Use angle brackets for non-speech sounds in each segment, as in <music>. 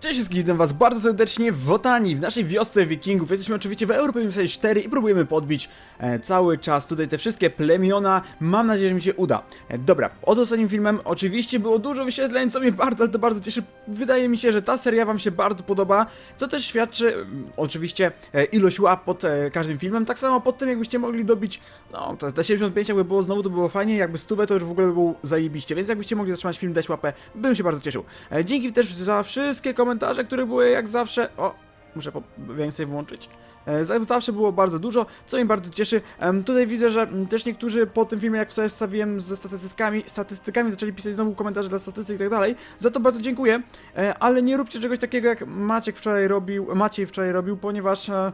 Cześć wszystkim, witam was bardzo serdecznie w Wotani, w naszej wiosce wikingów. Jesteśmy oczywiście w Europie 4 i próbujemy podbić e, cały czas tutaj te wszystkie plemiona. Mam nadzieję, że mi się uda. E, dobra, od ostatnim filmem oczywiście było dużo wyświetleń, co mnie bardzo, ale to bardzo cieszy. Wydaje mi się, że ta seria wam się bardzo podoba, co też świadczy mm, oczywiście e, ilość łap pod e, każdym filmem. Tak samo pod tym, jakbyście mogli dobić, no te, te 75 jakby było znowu, to było fajnie, jakby stówę to już w ogóle by było zajebiście, więc jakbyście mogli zatrzymać film, dać łapę, bym się bardzo cieszył. E, dzięki też za wszystkie komentarze, które były jak zawsze. O, muszę więcej włączyć. E, za- Zawsze było bardzo dużo, co mnie bardzo cieszy. Tutaj widzę, że mm, też niektórzy po tym filmie, jak sobie wstawiłem ze statystykami, statystykami zaczęli pisać znowu komentarze dla statystyk i tak dalej. Za to bardzo dziękuję, e, ale nie róbcie czegoś takiego, jak Maciek wczoraj robił, Maciej wczoraj robił, ponieważ e,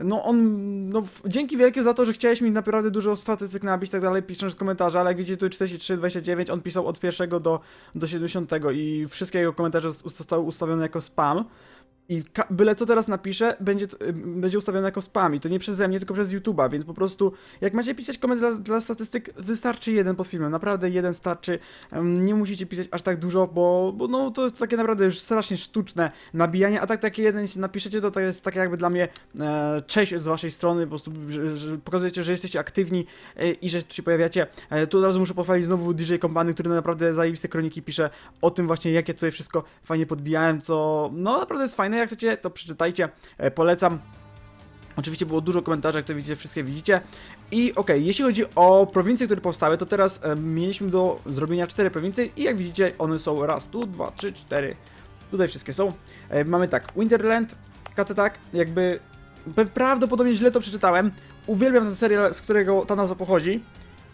no on, no dzięki wielkie za to, że chciałeś mi naprawdę dużo statystyk nabić i tak dalej, pisząc komentarze, ale jak widzicie tu 43, 29, on pisał od pierwszego do, do 70 i wszystkie jego komentarze zos- zostały ustawione jako spam. I byle co teraz napiszę, będzie, y, będzie ustawione jako spam i to nie przeze mnie, tylko przez YouTube'a, więc po prostu jak macie pisać komentarz dla, dla statystyk, wystarczy jeden pod filmem, naprawdę jeden starczy, nie musicie pisać aż tak dużo, bo, bo no to jest takie naprawdę już strasznie sztuczne nabijanie, a tak takie jeden napiszecie, to to jest takie jakby dla mnie e, cześć z waszej strony, po prostu że, że pokazujecie, że jesteście aktywni e, i że tu się pojawiacie. E, tu od razu muszę pochwalić znowu DJ Kompany, który naprawdę zajebiste kroniki pisze o tym właśnie, jak ja tutaj wszystko fajnie podbijałem, co no naprawdę jest fajne, jak chcecie, to przeczytajcie, e, polecam. Oczywiście było dużo komentarzy, jak to widzicie, wszystkie widzicie. I okej, jeśli chodzi o prowincje, które powstały, to teraz e, mieliśmy do zrobienia cztery prowincje i jak widzicie, one są raz, tu, dwa, trzy, cztery. Tutaj wszystkie są. E, mamy tak, Winterland, Katetak, jakby prawdopodobnie źle to przeczytałem. Uwielbiam ten serial, z którego ta nazwa pochodzi,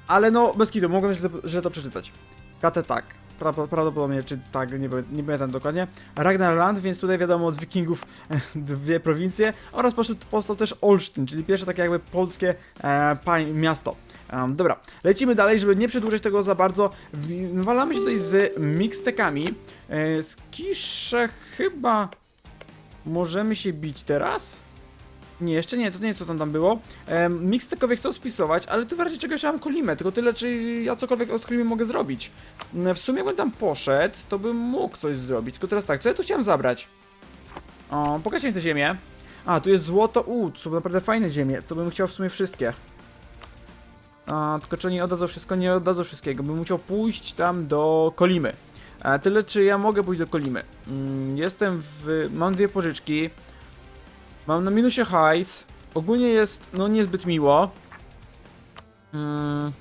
ale no bez kitu, mogłem źle, źle to przeczytać. Katetak. Pra, prawdopodobnie, czy tak, nie, nie pamiętam dokładnie. Ragnarland, więc tutaj wiadomo od wikingów <laughs> dwie prowincje oraz poszedł, powstał też Olsztyn, czyli pierwsze takie jakby polskie e, miasto. Em, dobra, lecimy dalej, żeby nie przedłużać tego za bardzo. Walamy się tutaj z mixtekami. E, z Kisze chyba możemy się bić teraz? Nie, jeszcze nie, to nie co tam tam było. Um, Mixtekowie chcą spisować, ale tu w razie czego jeszcze mam kolimę, tylko tyle, czy ja cokolwiek o skolimie mogę zrobić. Mm, W sumie jakbym tam poszedł, to bym mógł coś zrobić, tylko teraz tak, co ja tu chciałem zabrać? O, pokażcie mi tę ziemię. A, tu jest złoto, u, to są naprawdę fajne ziemie, to bym chciał w sumie wszystkie. A, tylko czy oni oddadzą wszystko? Nie oddadzą wszystkiego, bym musiał pójść tam do Kolimy. Tyle, czy ja mogę pójść do Kolimy? Mm, jestem w... mam dwie pożyczki. Mam na minusie hajs. Ogólnie jest, no niezbyt miło. Mm.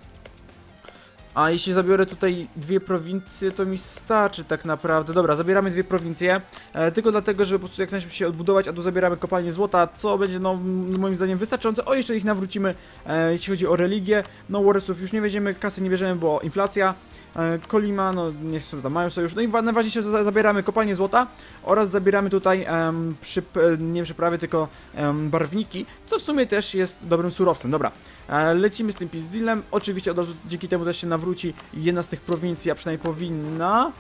A jeśli zabiorę tutaj dwie prowincje, to mi starczy tak naprawdę. Dobra, zabieramy dwie prowincje, e, tylko dlatego, żeby po prostu jak najszybciej się odbudować, a tu zabieramy kopalnię złota, co będzie no moim zdaniem wystarczające. O, jeszcze ich nawrócimy, e, jeśli chodzi o religię. No, Warriors już nie weźmiemy, kasy nie bierzemy, bo inflacja. E, Kolima, no niech sobie tam mają sojusz. No i wa- najważniejsze, że za- zabieramy kopalnię złota oraz zabieramy tutaj em, przyp, e, nie przyprawy, tylko em, barwniki, co w sumie też jest dobrym surowcem. Dobra, e, lecimy z tym pizdilem. Oczywiście od razu dzięki temu też się nawróci jedna z tych prowincji, a przynajmniej powinna.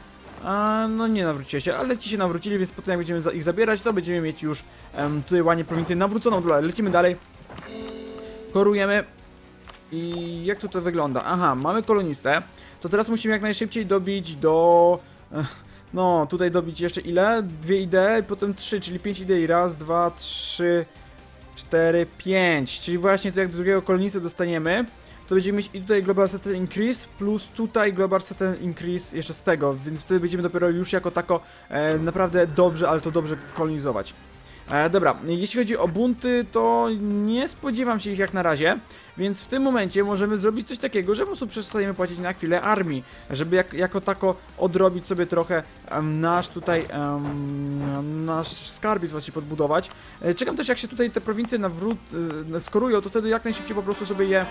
A, no nie nawróciła się, ale ci się nawrócili, więc potem jak będziemy ich zabierać, to będziemy mieć już em, tutaj ładnie prowincję nawróconą. Dobra, lecimy dalej. Korujemy. I jak to to wygląda? Aha, mamy kolonistę. To teraz musimy jak najszybciej dobić do... eh, No, tutaj dobić jeszcze ile? Dwie idee, potem trzy, czyli pięć idei. Raz, dwa, trzy, cztery, pięć. Czyli właśnie to jak do drugiego kolonisty dostaniemy, to będziemy mieć i tutaj Global Settle Increase, plus tutaj Global Settle Increase jeszcze z tego, więc wtedy będziemy dopiero już jako tako e, naprawdę dobrze, ale to dobrze kolonizować. E, dobra, jeśli chodzi o bunty, to nie spodziewam się ich jak na razie, więc w tym momencie możemy zrobić coś takiego, że po prostu przestaniemy płacić na chwilę armii, żeby jak, jako tako odrobić sobie trochę nasz tutaj, em, nasz skarbiec właśnie podbudować. E, czekam też jak się tutaj te prowincje nawrót, e, skorują, to wtedy jak najszybciej po prostu sobie je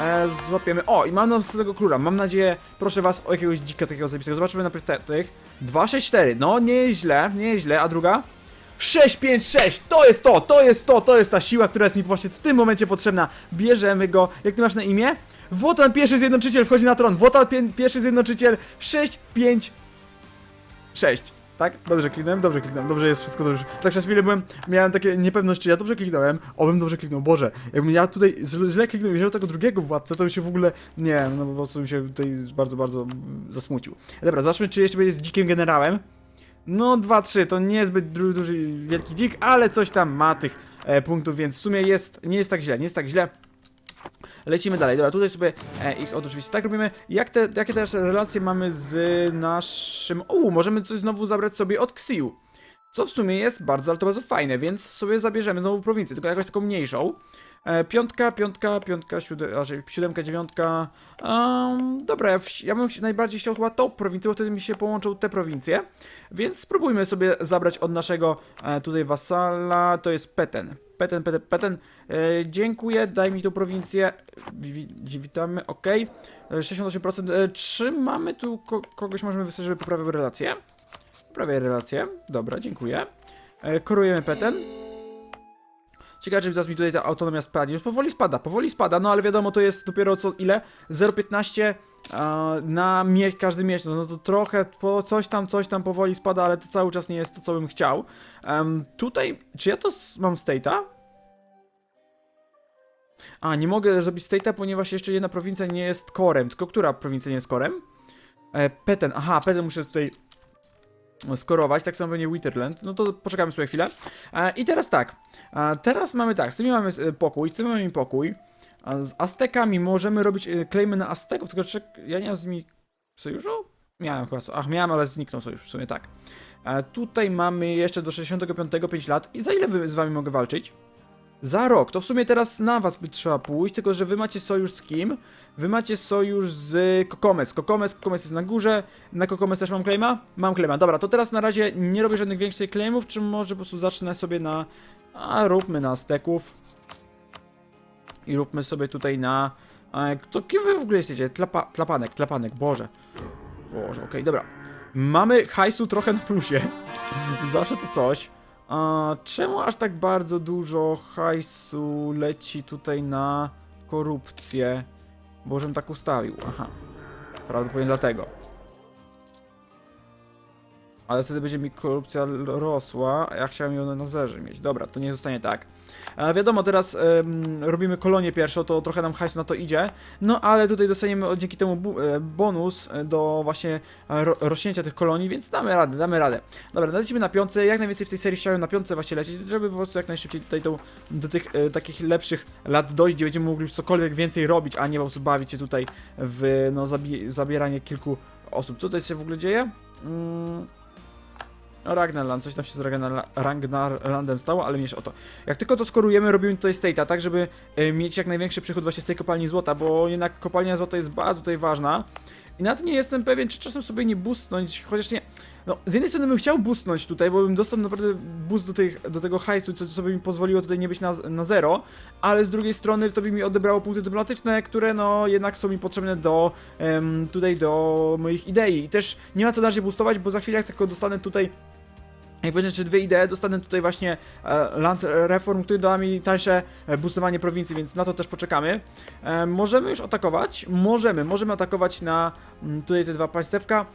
e, złapiemy. O, i mam następnego króla, mam nadzieję, proszę was, o jakiegoś dzika takiego zajebistego. Zobaczymy najpierw te, tych. 2, 6, 4, no nieźle, nieźle, a druga? 6, 5, 6, to jest to, to jest to, to jest ta siła, która jest mi właśnie w tym momencie potrzebna. Bierzemy go. Jak ty masz na imię? Wotan pierwszy zjednoczyciel wchodzi na tron. Wotan pie- pierwszy zjednoczyciel 6, 5, 6. Tak? Dobrze kliknąłem, dobrze kliknąłem, dobrze jest wszystko dobrze. Tak przez chwilę byłem, miałem takie niepewność, czy ja dobrze kliknąłem, obym dobrze kliknął, Boże, jakbym ja tutaj źle kliknął i tego drugiego władcę, to bym się w ogóle, nie no po prostu bym się tutaj bardzo, bardzo zasmucił. Dobra, zobaczmy, czy jeszcze będzie z dzikim generałem. No 2-3 to niezbyt du duży, wielki dzik, ale coś tam ma tych e, punktów, więc w sumie jest, nie jest tak źle, nie jest tak źle. Lecimy dalej, dobra, tutaj sobie e, ich od oczywiście tak robimy. Jak te, jakie teraz relacje mamy z naszym... Uuu, możemy coś znowu zabrać sobie od Xiu. Co w sumie jest bardzo, ale to bardzo fajne, więc sobie zabierzemy znowu prowincję, tylko jakąś taką mniejszą. E, piątka, piątka, piątka, siódem, raczej siódemka, dziewiątka. Um, dobra, ja, ja bym najbardziej chciał chyba tą prowincję, bo wtedy mi się połączą te prowincje. Więc spróbujmy sobie zabrać od naszego e, tutaj wasala, to jest Peten. Peten, Peten, Peten. E, dziękuję, daj mi tą prowincję. Wi- wi- witamy, ok. 68%. E, czy mamy tu ko kogoś, możemy wysłać, żeby poprawił relacje? Poprawiaj relacje. Dobra, dziękuję. E, korujemy Peten. Ciekawe, czy teraz mi tutaj ta autonomia spadnie. Już powoli spada, powoli spada, no ale wiadomo, to jest dopiero co ile? 0,15 a, na mie każdy miesiąc. No to trochę, po coś tam, coś tam powoli spada, ale to cały czas nie jest to, co bym chciał. Em, tutaj, czy ja to mam state'a? A, nie mogę zrobić state'a, ponieważ jeszcze jedna prowincja nie jest korem. Tylko która prowincja nie jest korem? E, Peten, aha, Peten muszę tutaj skorować, tak samo będzie Witherland, no to poczekamy sobie chwilę. E, I teraz tak, e, teraz mamy tak, z tymi mamy e, pokój, z tymi mamy pokój, z Aztekami możemy robić claimy na Azteków, tylko czy ja nie mam z nimi sojuszu? Miałem chyba, ach miałem, ale zniknął sojusz, w sumie tak. Tutaj mamy jeszcze do 65 5 lat i za ile z wami mogę walczyć? Za rok, to w sumie teraz na was by trzeba pójść, tylko że wy macie sojusz z kim? Wy macie sojusz z Kokomes. Kokomes, Kokomes jest na górze. Na Kokomes też mam claima? Mam claima. Dobra, to teraz na razie nie robię żadnych większych claimów, czy może po prostu zacznę sobie na... A, róbmy na steków. I róbmy sobie tutaj na... A, to kim wy w ogóle jesteście? Tlapa, tlapanek, tlapanek, Boże. Boże, okej, dobra. Mamy hajsu trochę na plusie. <laughs> Zawsze to coś. A czemu aż tak bardzo dużo hajsu leci tutaj na korupcję? Bo żebym tak ustawił. Aha. Prawdopodobnie dlatego. Ale wtedy będzie mi korupcja rosła, a ja chciałem ją na zerze mieć. Dobra, to nie zostanie tak. E, wiadomo, teraz robimy kolonię pierwszą, to trochę nam hajsu na to idzie. No ale tutaj dostaniemy dzięki temu e, bonus e, do właśnie ro rośnięcia tych kolonii, więc damy radę, damy radę. Dobra, lecimy na piątce. Jak najwięcej w tej serii chciałem na piątce właśnie lecieć, żeby po prostu jak najszybciej tutaj tą, do tych e, takich lepszych lat dojść, gdzie będziemy mogli już cokolwiek więcej robić, a nie po prostu bawić się tutaj w no, zabi zabieranie kilku osób. Co tutaj się w ogóle dzieje? Mm. No Ragnarland, coś tam się z Ragnar Ragnarlandem stało, ale mniejsza o to. Jak tylko to skorujemy, robimy tutaj state'a, tak żeby e, mieć jak największy przychód właśnie z tej kopalni złota, bo jednak kopalnia złota jest bardzo tutaj ważna. I nawet nie jestem pewien, czy czasem sobie nie boostnąć, chociaż nie... No, z jednej strony bym chciał boostnąć tutaj, bo bym dostał naprawdę boost do, tych, do tego hajsu, co sobie mi pozwoliło tutaj nie być na, na zero, ale z drugiej strony to by mi odebrało punkty dyplomatyczne, które no jednak są mi potrzebne do em, tutaj do moich idei. I też nie ma co dalej boostować, bo za chwilę jak tylko dostanę tutaj jak będzie czy dwie idee, dostanę tutaj właśnie e, Land Reform, który da mi tańsze e, boostowanie prowincji, więc na to też poczekamy. E, możemy już atakować? Możemy, możemy atakować na mm, tutaj te dwa państewka,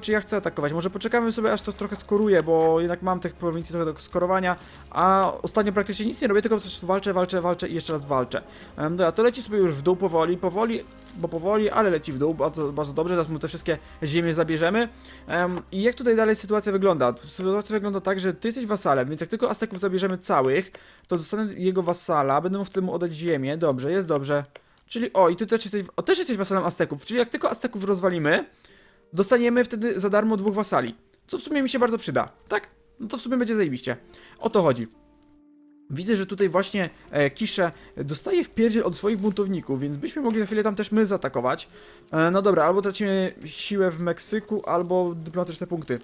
czy ja chcę atakować? Może poczekamy sobie aż to trochę skoruje, bo jednak mam tych prowincji trochę do skorowania, a ostatnio praktycznie nic nie robię, tylko walczę, walczę, walczę i jeszcze raz walczę. E, dobra, to leci sobie już w dół powoli, powoli, bo powoli, ale leci w dół, bardzo, bardzo dobrze, teraz mu te wszystkie ziemie zabierzemy. Em, I jak tutaj dalej sytuacja wygląda? Sytuacja wygląda tak, że ty jesteś wasalem, więc jak tylko Azteków zabierzemy całych, to dostanę jego wasala, będę mógł wtedy mu oddać ziemię, dobrze, jest dobrze. Czyli, o, i ty też jesteś, o, też jesteś wasalem Azteków, czyli jak tylko Azteków rozwalimy, dostaniemy wtedy za darmo dwóch wasali, co w sumie mi się bardzo przyda, tak? No to w sumie będzie zajebiście. O to chodzi. Widzę, że tutaj właśnie e, Kisze dostaje w pierdziel od swoich buntowników, więc byśmy mogli na chwilę tam też my zaatakować. E, no dobra, albo tracimy siłę w Meksyku, albo dyplomatyczne punkty.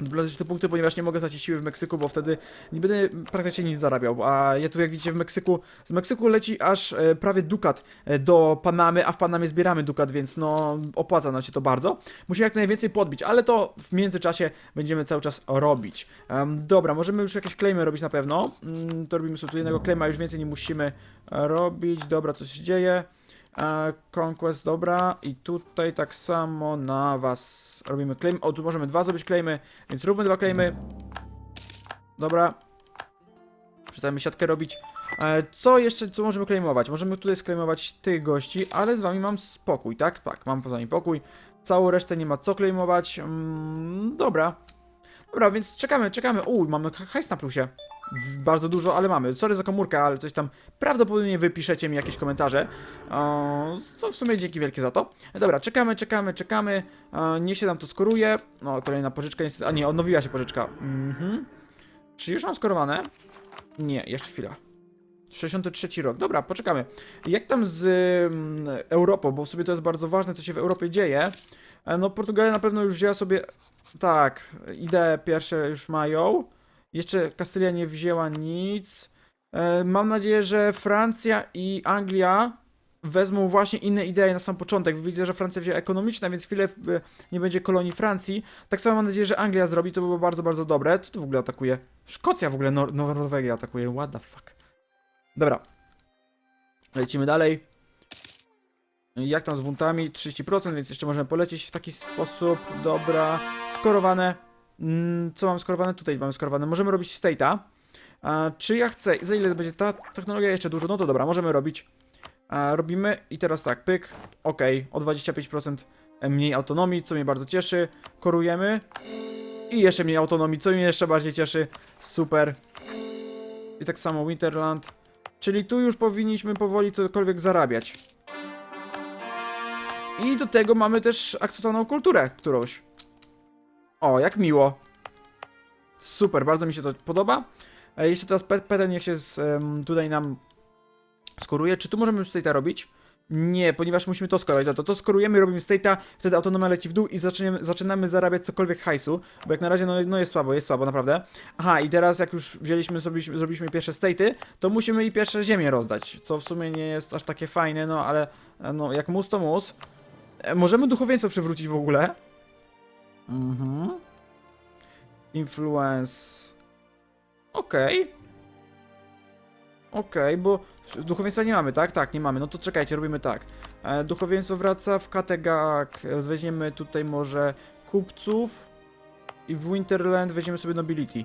Dyplomatyczne punkty, ponieważ nie mogę stracić siły w Meksyku, bo wtedy nie będę praktycznie nic zarabiał. A ja tu, jak widzicie, w Meksyku, z Meksyku leci aż e, prawie dukat e, do Panamy, a w Panamie zbieramy dukat, więc no opłaca nam się to bardzo. Musimy jak najwięcej podbić, ale to w międzyczasie będziemy cały czas robić. Em, dobra, możemy już jakieś claimy robić na pewno. Mm, to robimy sobie tu jednego claima, już więcej nie musimy robić. Dobra, co się dzieje? E, Conquest, dobra. I tutaj tak samo na was robimy claim. O, tu możemy dwa zrobić claimy, więc róbmy dwa claimy. Dobra. Przestajemy siatkę robić. E, co jeszcze, co możemy claimować? Możemy tutaj sklejmować tych gości, ale z wami mam spokój, tak? Tak, mam poza nimi pokój. Całą resztę nie ma co claimować. Mm, dobra. Dobra, więc czekamy, czekamy. Uj, mamy ha- hajs na plusie. Bardzo dużo, ale mamy. Sorry za komórkę, ale coś tam prawdopodobnie wypiszecie mi jakieś komentarze. O, to w sumie dzięki wielkie za to. Dobra, czekamy, czekamy, czekamy. Niech się nam to skoruje. No, kolejna pożyczka niestety. A nie, odnowiła się pożyczka. Mhm. Czy już mam skorowane? Nie, jeszcze chwila. 63 rok. Dobra, poczekamy. Jak tam z mm, Europą, bo w sobie to jest bardzo ważne, co się w Europie dzieje. E, No, Portugalia na pewno już wzięła sobie. Tak, ideę pierwsze już mają. Jeszcze Kastylia nie wzięła nic. E, Mam nadzieję, że Francja i Anglia wezmą właśnie inne idee na sam początek. Widzę, że Francja wzięła ekonomiczne, więc chwilę e, nie będzie kolonii Francji. Tak samo mam nadzieję, że Anglia zrobi, to by było bardzo, bardzo dobre. Co tu w ogóle atakuje? Szkocja w ogóle, Nor Norwegia atakuje, what the fuck. Dobra. Lecimy dalej. Jak tam z buntami? 30%, więc jeszcze możemy polecieć w taki sposób. Dobra. Skorowane. Mm, Co mam skorowane? Tutaj mamy skorowane. Możemy robić state'a. Czy ja chcę? Za ile będzie ta technologia? Jeszcze dużo. No to dobra, możemy robić. Robimy i teraz tak, pyk. Ok, o 25% mniej autonomii, co mnie bardzo cieszy. Korujemy. I jeszcze mniej autonomii, co mnie jeszcze bardziej cieszy. Super. I tak samo Winterland. Czyli tu już powinniśmy powoli cokolwiek zarabiać. I do tego mamy też akceptowaną kulturę którąś. O, jak miło. Super, bardzo mi się to podoba. E, jeszcze teraz Pe- Peter niech się z, tutaj nam skoruje. Czy tu możemy już state'a robić? Nie, ponieważ musimy to skorować. Za to to skorujemy, robimy state'a, wtedy autonomia leci w dół i zaczynamy, zaczynamy zarabiać cokolwiek hajsu, bo jak na razie no, no jest słabo, jest słabo naprawdę. Aha, i teraz jak już wzięliśmy, zrobiliśmy, zrobiliśmy pierwsze state'y, to musimy i pierwsze ziemię rozdać, co w sumie nie jest aż takie fajne, no ale e, no jak mus to mus. E, Możemy duchowieństwo przywrócić w ogóle. Mhm. Influence. Okej. Okej, bo w- duchowieństwa nie mamy, tak? Tak, nie mamy. No to czekajcie, robimy tak. E, duchowieństwo wraca w Kategak. Weźmiemy tutaj może kupców. I w Winterland weźmiemy sobie Nobility.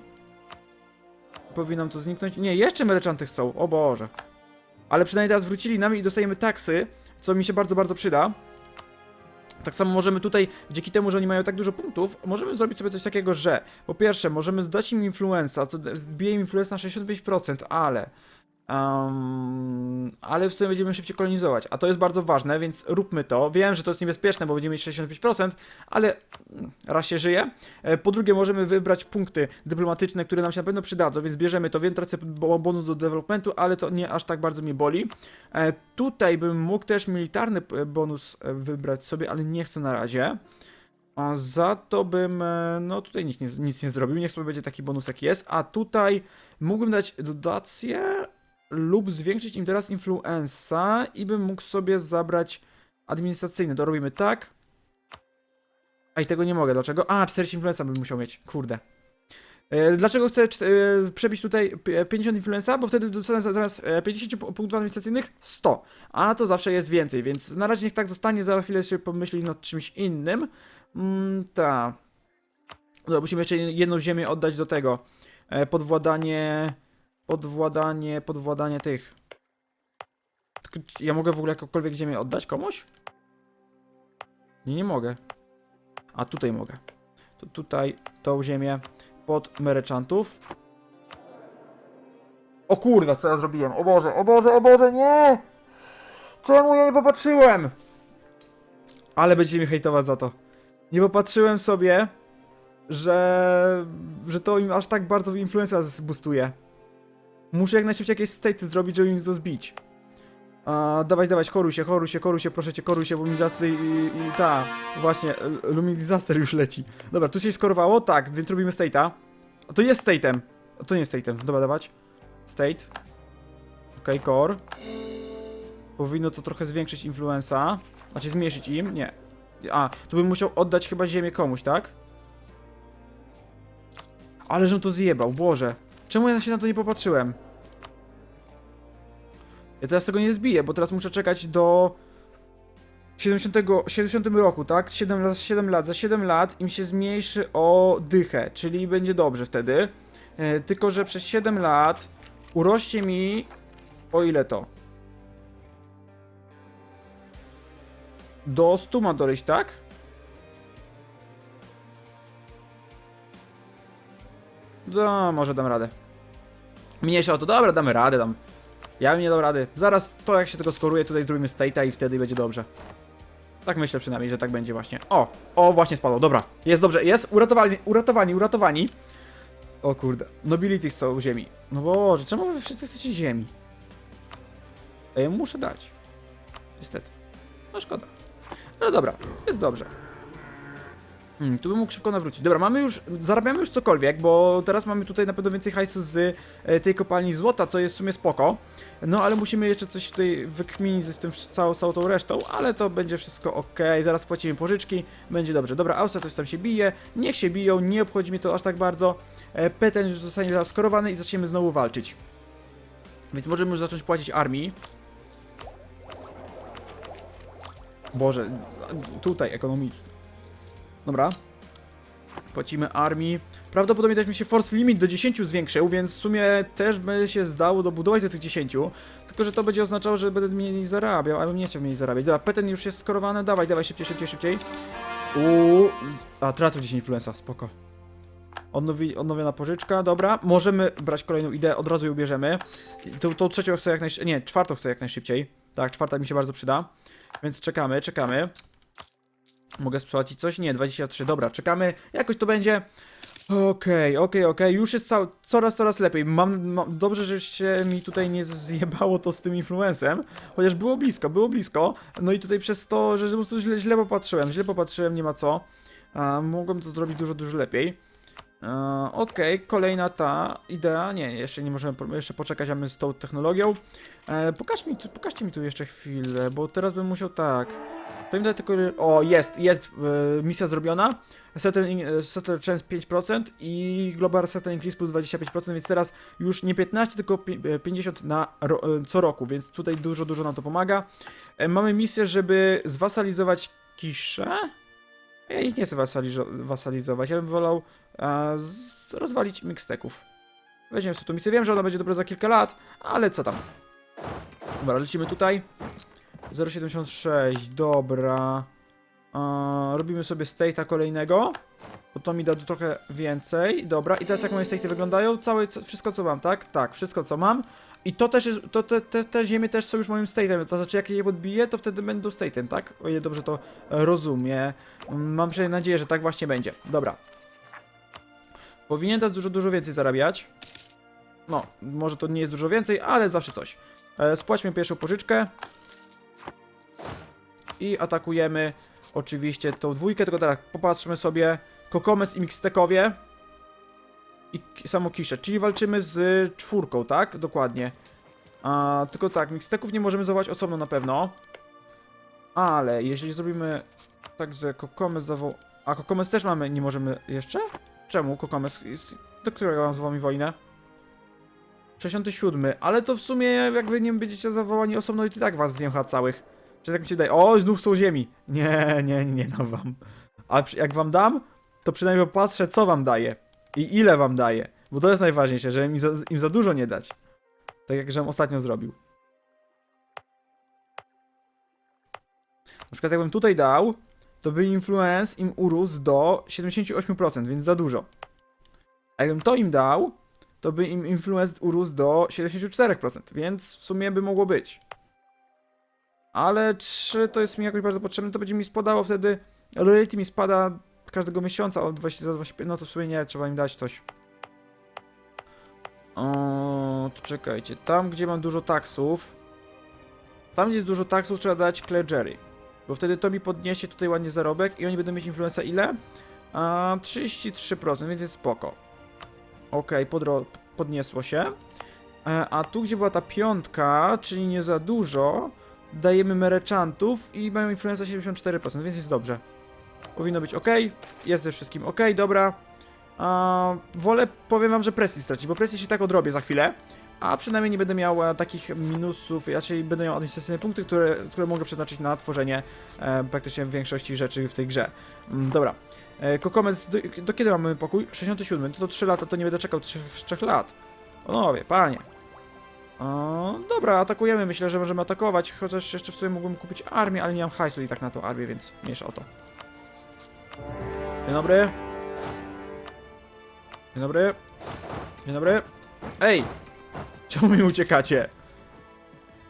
Powinno nam to zniknąć. Nie, jeszcze merchanty chcą. O Boże. Ale przynajmniej teraz wrócili nam i dostajemy taksy, co mi się bardzo, bardzo przyda. Tak samo możemy tutaj, dzięki temu, że oni mają tak dużo punktów, możemy zrobić sobie coś takiego, że po pierwsze, możemy zdać im influenza, co zbije im influenza na 65%, ale Um, ale w sumie będziemy szybciej kolonizować, a to jest bardzo ważne, więc róbmy to. Wiem, że to jest niebezpieczne, bo będziemy mieć 65%, ale mm, raz się żyje. E, Po drugie, możemy wybrać punkty dyplomatyczne, które nam się na pewno przydadzą, więc bierzemy to. Wiem, tracę bo- bonus do developmentu, ale to nie aż tak bardzo mnie boli. E, Tutaj bym mógł też militarny e, bonus e, wybrać sobie, ale nie chcę na razie. A za to bym, no tutaj nic nie, nic nie zrobił, niech sobie będzie taki bonus jaki jest, a tutaj mógłbym dać dotację lub zwiększyć im teraz influenza i bym mógł sobie zabrać administracyjny. To robimy tak. A i tego nie mogę. Dlaczego? A, 40 influenza bym musiał mieć. Kurde. E, Dlaczego chcę e, przebić tutaj p- 50 influenza? Bo wtedy dostanę za- zamiast e, 50 pu- punktów administracyjnych 100. A to zawsze jest więcej, więc na razie niech tak zostanie. Za chwilę się pomyśli nad czymś innym. Mm, ta. No, musimy jeszcze jedną ziemię oddać do tego. E, Podwładanie podwładanie, podwładanie tych. Ja mogę w ogóle jakąkolwiek ziemię oddać komuś? Nie, nie mogę. A tutaj mogę. To tutaj tą ziemię pod merechantów. O kurwa, co ja zrobiłem? O Boże, o Boże, o Boże, nie! Czemu ja nie popatrzyłem? Ale będziecie mi hejtować za to. Nie popatrzyłem sobie, że, że to im aż tak bardzo influenza zbustuje. Muszę jak najszybciej jakieś staty zrobić, żeby mi to zbić. A, dawać, dawać, choruj się, choruj się, choruj się, proszę cię, choruj się, bo mi zaraz tutaj i, i ta, właśnie, L- Lumi Disaster już leci. Dobra, tu się skorowało, tak, więc robimy state'a. To jest state'em. To nie jest state'em, dobra, dawać. State. Ok, core. Powinno to trochę zwiększyć influenza. Znaczy zmniejszyć im, nie. A, tu bym musiał oddać chyba ziemię komuś, tak? Ale żem to zjebał, Boże. Czemu ja się na to nie popatrzyłem? Ja teraz tego nie zbiję, bo teraz muszę czekać do 70, 70 roku, tak? 7 lat, 7 lat. Za 7 lat im się zmniejszy o dychę, czyli będzie dobrze wtedy. E, tylko, że przez 7 lat urośnie mi o ile to? Do 100 ma dojść, tak? No, może dam radę. Mniejsza o to, dobra, damy radę tam. Ja bym nie dał rady. Zaraz to jak się tego skoruje, tutaj zrobimy state'a i wtedy będzie dobrze. Tak myślę przynajmniej, że tak będzie właśnie. O, o właśnie spadło, dobra. Jest dobrze, jest. Uratowani, uratowani, uratowani. O kurde, nobility chcą ziemi. No boże, czemu wy wszyscy chcecie ziemi? Ja im muszę dać. Niestety. No szkoda. Ale dobra, jest dobrze. Hmm, tu bym mógł szybko nawrócić. Dobra, mamy już, zarabiamy już cokolwiek, bo teraz mamy tutaj na pewno więcej hajsu z e, tej kopalni złota, co jest w sumie spoko. No, ale musimy jeszcze coś tutaj wykminić z tym całą, całą tą resztą, ale to będzie wszystko ok. Zaraz płacimy pożyczki, będzie dobrze. Dobra, Ausa coś tam się bije, niech się biją, nie obchodzi mnie to aż tak bardzo. E, Peten już zostanie zaraz skorowany i zaczniemy znowu walczyć. Więc możemy już zacząć płacić armii. Boże, tutaj ekonomicznie. Dobra. Płacimy armii. Prawdopodobnie też mi się force limit do 10 zwiększył, więc w sumie też by się zdało dobudować do tych 10. Tylko, że to będzie oznaczało, że będę mniej zarabiał, ale nie chciał mniej zarabiać. Dobra, Peten już jest skorowany, dawaj, dawaj, szybciej, szybciej, szybciej. Uuu, a tracił 10 influenza, spoko. Odnowi, odnowiona pożyczka, dobra. Możemy brać kolejną ideę, od razu ją bierzemy. Tą, tą trzecią chcę jak najszybciej, nie, czwartą chcę jak najszybciej. Tak, czwarta mi się bardzo przyda. Więc czekamy, czekamy. Mogę spłacić coś? Nie, 23. Dobra, czekamy. Jakoś to będzie. Okej, okej, okej. Już jest cał, coraz, coraz lepiej. Mam, mam, dobrze, że się mi tutaj nie zjebało to z tym influencem. Chociaż było blisko, było blisko. No i tutaj przez to, że po prostu źle, źle popatrzyłem. Źle popatrzyłem, nie ma co. A, mogłem to zrobić dużo, dużo lepiej. E, Okej, kolejna ta idea. Nie, jeszcze nie możemy jeszcze poczekać, a my z tą technologią. E, pokaż mi, tu- pokażcie mi tu jeszcze chwilę, bo teraz bym musiał tak. To mi da tylko. O, jest, jest e, misja zrobiona. Settle, chance 5% i Global Settle Increase plus 25%, więc teraz już nie 15, tylko pi- e, 50 na ro, e, co roku, więc tutaj dużo, dużo nam to pomaga. E, mamy misję, żeby zwasalizować Kiszę. Ja ich nie chcę wasalizo- wasalizować, ja bym wolał rozwalić mixteków. Weźmiemy misję. Wiem, że ona będzie dopiero za kilka lat, ale co tam. Dobra, lecimy tutaj. 0,76, dobra. Robimy sobie state'a kolejnego. Bo to mi da trochę więcej. Dobra, i teraz jak moje state'y wyglądają? Całe, co- wszystko co mam, tak? Tak, wszystko co mam. I to też jest, to te, te, te ziemie też są już moim state'em. To znaczy jak je podbiję, to wtedy będą state'em, tak? O ile dobrze to rozumiem. Mam przynajmniej nadzieję, że tak właśnie będzie. Dobra. Powinien teraz dużo, dużo więcej zarabiać. No, może to nie jest dużo więcej, ale zawsze coś. E, spłaćmy pierwszą pożyczkę. I atakujemy oczywiście tą dwójkę, tylko teraz popatrzmy sobie. Kokomes i Mixtekowie. I samo Kisze, czyli walczymy z czwórką, tak? Dokładnie. A, tylko tak, Mixteków nie możemy zawołać osobno na pewno. Ale jeśli zrobimy tak, że Kokomes zawoł... A Kokomes też mamy, nie możemy jeszcze? Czemu Kokomes? Do którego mam z wami wojnę? 67, ale to w sumie jak wy nie będziecie zawołani osobno i tak was zjem chyba całych. Czy tak mi się daje? O, znów są ziemi. Nie, nie, nie dam wam. A jak wam dam, to przynajmniej popatrzę co wam daje. I ile wam daje. Bo to jest najważniejsze, żeby im za, im za dużo nie dać. Tak jak żem ostatnio zrobił. Na przykład jakbym tutaj dał, to by influence im urósł do 78%, więc za dużo. A jakbym to im dał, to by im influence urósł do 74%, więc w sumie by mogło być. Ale czy to jest mi jakoś bardzo potrzebne, to będzie mi spadało wtedy. Loyalty mi spada każdego miesiąca o 20 za 25, no to w sumie nie, trzeba im dać coś. O, to czekajcie, tam gdzie mam dużo taksów, tam gdzie jest dużo taksów trzeba dać Clergery. Bo wtedy to mi podniesie tutaj ładnie zarobek i oni będą mieć influenza ile? A, 33%, więc jest spoko. Okej, podro- podniosło się. E, A tu, gdzie była ta piątka, czyli nie za dużo, dajemy merechantów i mają influenza 74%, więc jest dobrze. Powinno być ok, jest ze wszystkim ok, dobra. A, wolę, powiem wam, że presji stracić, bo presji się tak odrobię za chwilę. A przynajmniej nie będę miał e, takich minusów, raczej będę miał administracyjne punkty, które, które mogę przeznaczyć na tworzenie e, praktycznie większości rzeczy w tej grze. Mm, dobra. E, Kokomec, do, do kiedy mamy pokój? 67, to, to 3 lata, to nie będę czekał 3, 3 lat. Panowie, panie. O, dobra, atakujemy. Myślę, że możemy atakować, chociaż jeszcze w sumie mógłbym kupić armię, ale nie mam hajsu i tak na tą armię, więc mniejsza o to. Dzień dobry. Dzień dobry. Dzień dobry. Ej! Czemu mi uciekacie?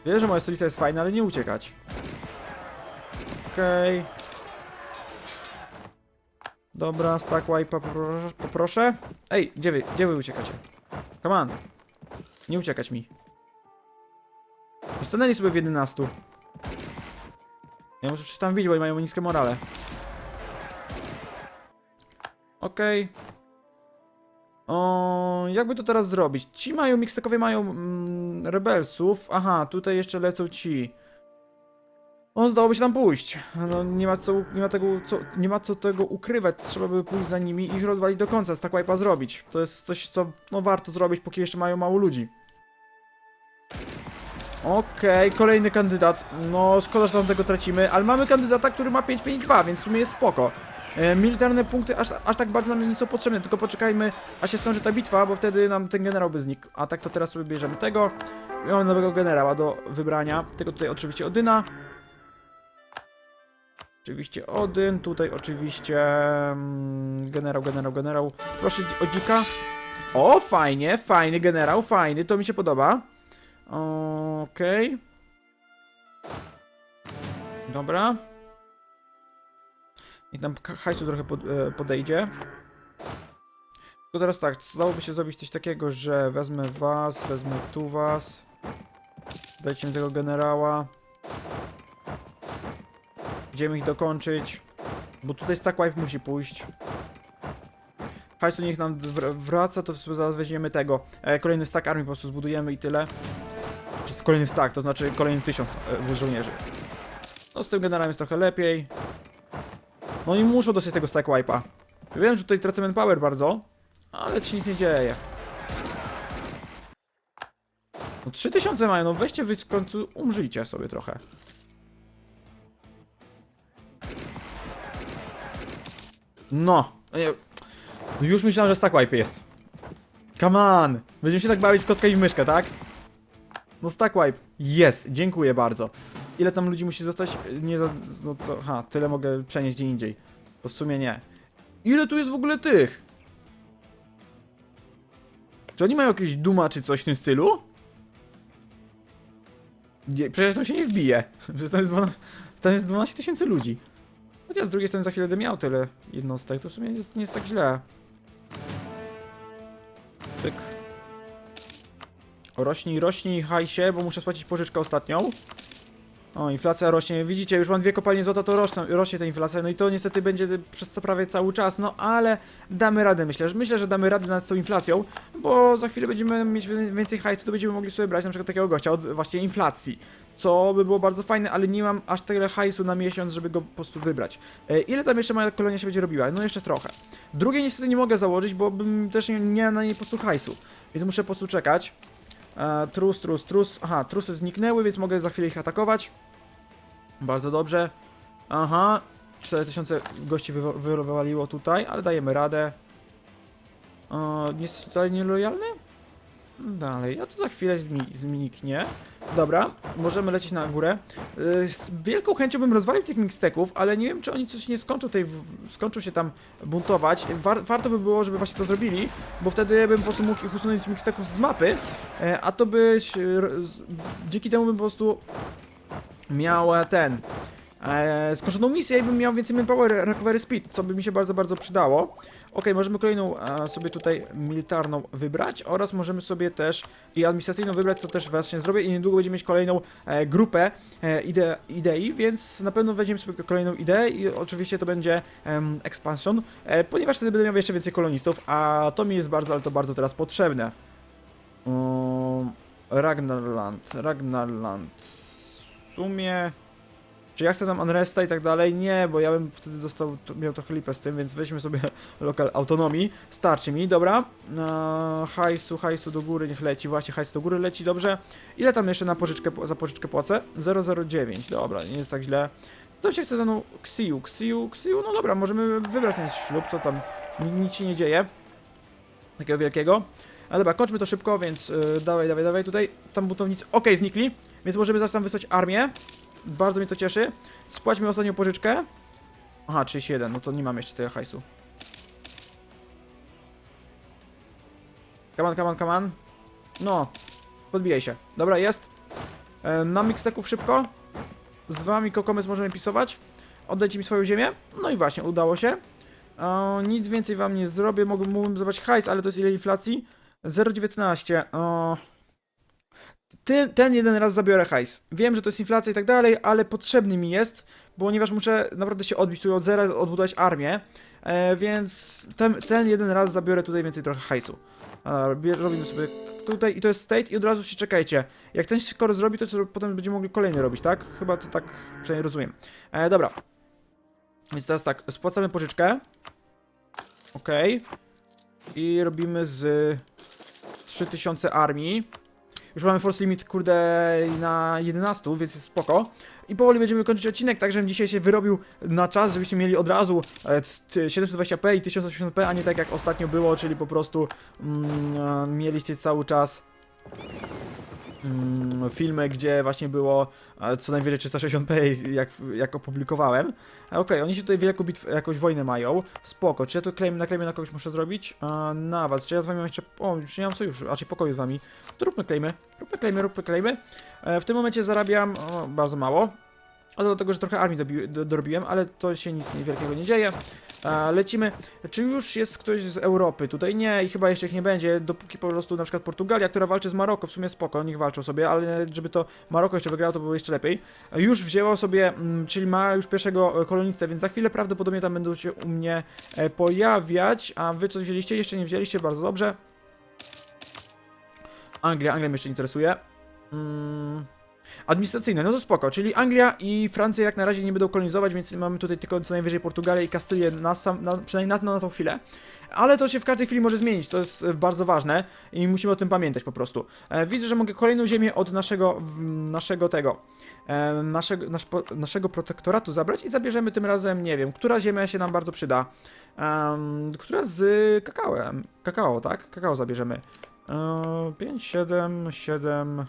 Wiem, że moja stolica jest fajna, ale nie uciekać. Okej. Dobra, stack wipe'a poproszę, poproszę. Ej, gdzie wy, gdzie wy uciekacie? Come on. Nie uciekać mi. Stanęli sobie w 11. Ja muszę się tam widzieć, bo mają niskie morale. Okej. O, jakby to teraz zrobić? Ci mają, mixtekowie mają mm, rebelsów. Aha, tutaj jeszcze lecą ci. O, zdałoby się tam pójść. No, nie ma co, nie ma tego, co, nie ma co tego ukrywać. Trzeba by pójść za nimi i ich rozwalić do końca, tak wipe'a zrobić. To jest coś, co, no, warto zrobić, póki jeszcze mają mało ludzi. Okej, kolejny kandydat. No, szkoda, że tam tego tracimy, ale mamy kandydata, który ma 5-5-2, więc w sumie jest spoko. E, militarne punkty aż, aż tak bardzo nam nie są potrzebne, tylko poczekajmy, aż się skończy ta bitwa, bo wtedy nam ten generał by znikł. A tak to teraz sobie bierzemy tego. Mamy nowego generała do wybrania. Tego tutaj oczywiście Odyna. Oczywiście Odyn, tutaj oczywiście mm, generał, generał, generał. Proszę o dzika. O, fajnie, fajny generał, fajny, to mi się podoba. Okej. Dobra. I tam hajsu trochę pod, e, podejdzie. To teraz tak, dałoby się zrobić coś takiego, że wezmę was, wezmę tu was. Dajcie mi tego generała. Będziemy ich dokończyć. Bo tutaj stack wipe musi pójść. Hajsu niech nam wr- wraca, to zaraz weźmiemy tego. E, kolejny stack armii po prostu zbudujemy i tyle. Kolejny stack, to znaczy kolejny tysiąc e, żołnierzy. No z tym generałem jest trochę lepiej. No i muszą dostać tego stack wipe'a. Wiem, że tutaj tracę manpower bardzo, ale ci nic nie dzieje. No 3000 mają, no weźcie wy w końcu umrzyjcie sobie trochę. No, no no już myślałem, że stack wipe jest. Come on! Będziemy się tak bawić w kotka i myszkę, tak? No stack wipe. Jest, dziękuję bardzo. Ile tam ludzi musi zostać? Nie za... No to... Ha, tyle mogę przenieść gdzie indziej. To w sumie nie. Ile tu jest w ogóle tych? Czy oni mają jakieś duma czy coś w tym stylu? Nie, przecież to się nie wbije. <laughs> Przecież tam jest, 12, tam jest 12 tysięcy ludzi. Chociaż z drugiej strony za chwilę będę miał tyle jednostek, to w sumie jest, nie jest tak źle. Tyk. Rośnij, rośnij, hajsie, bo muszę spłacić pożyczkę ostatnią. O, inflacja rośnie. Widzicie, już mam dwie kopalnie złota, to rośnie, rośnie ta inflacja. No i to niestety będzie przez co prawie cały czas. No ale damy radę, myślę. Myślę, że damy radę nad tą inflacją, bo za chwilę będziemy mieć wi- więcej hajsu, to będziemy mogli sobie brać na przykład takiego gościa od właśnie inflacji. Co by było bardzo fajne, ale nie mam aż tyle hajsu na miesiąc, żeby go po prostu wybrać. E, ile tam jeszcze moja kolonia się będzie robiła? No jeszcze trochę. Drugie niestety nie mogę założyć, bo bym też nie, nie na niej po prostu hajsu. Więc muszę po prostu czekać. E, trus, trus, trus. Aha, trusy zniknęły, więc mogę za chwilę ich atakować. Bardzo dobrze. Aha, 4000 gości wywo- wywaliło tutaj, ale dajemy radę. O, nie jest wcale nielojalny? Dalej, a to za chwilę zmi- zniknie. Dobra, możemy lecieć na górę. Yy, Z wielką chęcią bym rozwalił tych mixteków, ale nie wiem, czy oni coś nie skończą w- skończą się tam buntować. War warto by było, żeby właśnie to zrobili, bo wtedy bym po prostu mógł ich usunąć mixteków z mapy, e, a to byś, dzięki temu bym po prostu miał ten e, skończoną misję i bym miał więcej manpower recovery speed, co by mi się bardzo, bardzo przydało. Ok, możemy kolejną e, sobie tutaj militarną wybrać oraz możemy sobie też i administracyjną wybrać, co też właśnie zrobię i niedługo będziemy mieć kolejną e, grupę e, ide, idei, więc na pewno weźmiemy sobie kolejną ideę i oczywiście to będzie expansion, ponieważ wtedy będę miał jeszcze więcej kolonistów, a to mi jest bardzo, ale to bardzo teraz potrzebne. Um, Ragnarland, Ragnarland. Sumie... Czy ja chcę tam Unresta i tak dalej? Nie, bo ja bym wtedy dostał, miał trochę lipę z tym, więc weźmy sobie <laughs> lokal autonomii. Starczy mi, dobra. Eee, hajsu, hajsu do góry, niech leci. Właśnie, hajsu do góry leci, dobrze. Ile tam jeszcze na pożyczkę, za pożyczkę płacę? 009, dobra, nie jest tak źle. To się chce ze mną Ksiu, Ksiu, Ksiu, no dobra, możemy wybrać ten ślub, co tam, Ni- nic się nie dzieje. Takiego wielkiego. Ale dobra, kończmy to szybko, więc yy, dawaj, dawaj, dawaj, tutaj, tam buntownicy, okej, znikli, więc możemy zaraz tam wysłać armię. Bardzo mnie to cieszy. Spłaćmy ostatnią pożyczkę. Aha, 31, no to nie mam jeszcze tyle hajsu. On, come on. No, podbijaj się. Dobra, jest. E, mam mixteków szybko. Z wami Kokomec możemy pisować. Oddajcie mi swoją ziemię. No i właśnie, udało się. Nic więcej wam nie zrobię. Mógłbym zobaczyć hajs, ale to jest ile inflacji? 0,19. E, ty, ten jeden raz zabiorę hajs. Wiem, że to jest inflacja i tak dalej, ale potrzebny mi jest, ponieważ muszę naprawdę się odbić tu od zera, odbudować armię. E, więc ten, ten jeden raz zabiorę tutaj więcej trochę hajsu. Robimy sobie tutaj i to jest state i od razu się czekajcie. Jak ten skoro zrobi, to co, potem będziemy mogli kolejny robić, tak? Chyba to tak przynajmniej rozumiem. E, dobra. Więc teraz tak, spłacamy pożyczkę. Okej. I robimy z 3000 armii. Już mamy force limit, kurde, na 11, więc jest spoko. I powoli będziemy kończyć odcinek, tak żebym dzisiaj się wyrobił na czas, żebyście mieli od razu e, t- 720p i 1080p, a nie tak jak ostatnio było, czyli po prostu mm, e, mieliście cały czas mm, filmy, gdzie właśnie było e, co najwyżej 360p, jak, jak opublikowałem. E, Okej, oni się tutaj wielką bitwę, jakąś wojnę mają. Spoko, czy ja tu claim, na na kogoś muszę zrobić? E, na was, czy ja z wami mam jeszcze... O, już nie mam sojuszu, raczej pokoju z wami. To róbmy claimy, róbmy claimy, róbmy claimy. E, w tym momencie zarabiam o, bardzo mało. A to dlatego, że trochę armii dobi- do, dorobiłem, ale to się nic wielkiego nie dzieje. E, lecimy. Czy już jest ktoś z Europy? Tutaj nie i chyba jeszcze ich nie będzie, dopóki po prostu na przykład Portugalia, która walczy z Maroko, w sumie spoko, niech walczą sobie, ale żeby to Maroko jeszcze wygrało, to było jeszcze lepiej. Już wzięło sobie, mm, czyli ma już pierwszego e, kolonistę, więc za chwilę prawdopodobnie tam będą się u mnie e, pojawiać, a wy coś wzięliście? Jeszcze nie wzięliście, bardzo dobrze. Anglia, Anglia mnie jeszcze interesuje. Mm. Administracyjne, no to spoko, czyli Anglia i Francja jak na razie nie będą kolonizować, więc mamy tutaj tylko co najwyżej Portugalię i Kastylię na sam, na, przynajmniej na, na tą chwilę. Ale to się w każdej chwili może zmienić, to jest e, bardzo ważne i musimy o tym pamiętać po prostu. E, widzę, że mogę kolejną ziemię od naszego, naszego tego, e, naszego, nasz, naszego protektoratu zabrać i zabierzemy tym razem, nie wiem, która ziemia się nam bardzo przyda. Która z kakałem, kakao, tak? Kakao zabierzemy. E, 5, 7, 7...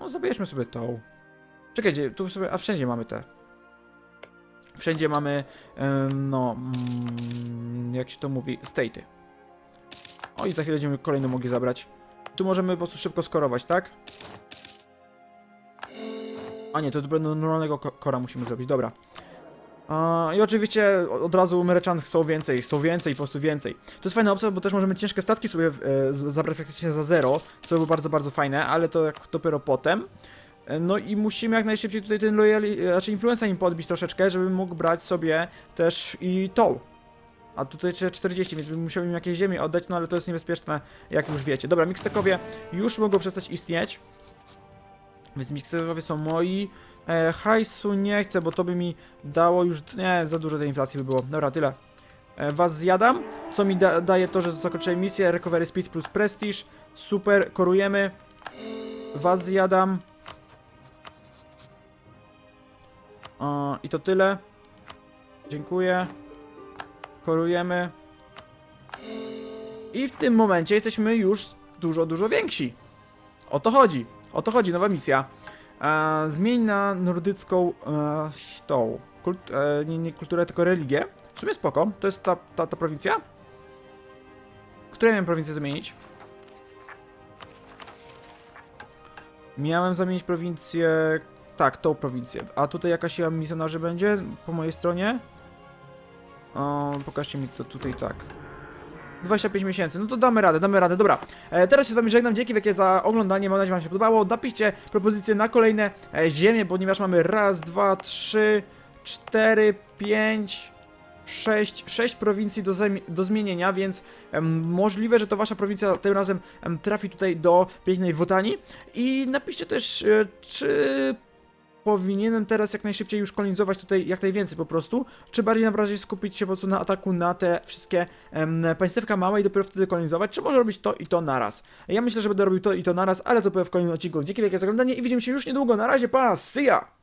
No, zabierzmy sobie tą. Czekajcie, tu sobie. A wszędzie mamy te. Wszędzie mamy. no. Mm, jak się to mówi? State'y. O, i za chwilę będziemy kolejną mogli zabrać. Tu możemy po prostu szybko skorować, tak? A nie, to do normalnego ko- kora musimy zrobić, dobra. I oczywiście od razu Merechant chcą więcej, chcą więcej, po prostu więcej. To jest fajna opcja, bo też możemy ciężkie statki sobie e, zabrać praktycznie za zero, co było bardzo, bardzo fajne, ale to dopiero potem. E, No i musimy jak najszybciej tutaj ten loyal, raczej influenza im podbić troszeczkę, żeby mógł brać sobie też i tą. A tutaj jeszcze 40, więc bym musiał im jakieś ziemię oddać, no ale to jest niebezpieczne, jak już wiecie. Dobra, mikstekowie już mogą przestać istnieć. Więc mikstekowie są moi. E, hajsu nie chcę, bo to by mi dało już... Nie, za dużo tej inflacji by było. Dobra, tyle. E, was zjadam, co mi da daje to, że zakończyłem misję. Recovery Speed plus Prestige. Super, korujemy. Was zjadam. O, I to tyle. Dziękuję. Korujemy. I w tym momencie jesteśmy już dużo, dużo więksi. O to chodzi. O to chodzi, nowa misja. E, zmień na nordycką e, tą. Kult, e, nie, nie kulturę, tylko religię. W sumie spoko. To jest ta, ta, ta prowincja. Której miałem prowincję zmienić? Miałem zamienić prowincję. Tak, tą prowincję. A tutaj jakaś siła misjonarzy będzie po mojej stronie? O, pokażcie mi to tutaj tak. 25 miesięcy, no to damy radę, damy radę, dobra. E, teraz się z wami żegnam, dzięki wielkie za oglądanie, mam nadzieję, że wam się podobało. Napiszcie propozycje na kolejne e, ziemie, ponieważ mamy raz, dwa, trzy, cztery, pięć, sześć, sześć prowincji do, do zmienienia, więc em, możliwe, że to wasza prowincja tym razem em, trafi tutaj do pięknej Wotani. I napiszcie też, e, czy powinienem teraz jak najszybciej już kolonizować tutaj jak najwięcej po prostu, czy bardziej na razie skupić się po prostu na ataku na te wszystkie em, państewka małe i dopiero wtedy kolonizować, czy może robić to i to naraz. Ja myślę, że będę robił to i to naraz, ale to powiem w kolejnym odcinku. Dzięki wielkie za oglądanie i widzimy się już niedługo. Na razie, pa, see ya!